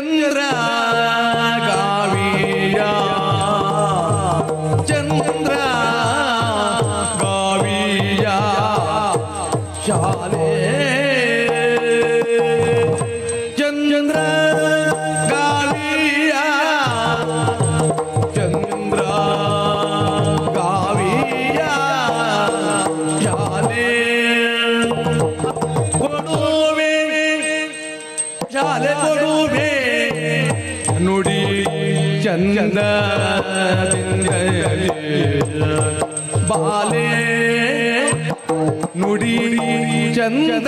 ಚಂದ್ರ ಗಾವಿಯ ಚಂದ್ರ ಗಾವಿಯ ಶಾಲೆ ಚಂದ್ರ ಗಾವಿಯ ಚಂದ್ರ ಗಾವಿಯ ಶಾಲೆ ಕೊಡುವೆ ಶಾಲೆ ಕೊಡುವೆ ನುಡಿ ಚಂದ ಬಾಲೆ ನುಡಿ ಚಂದ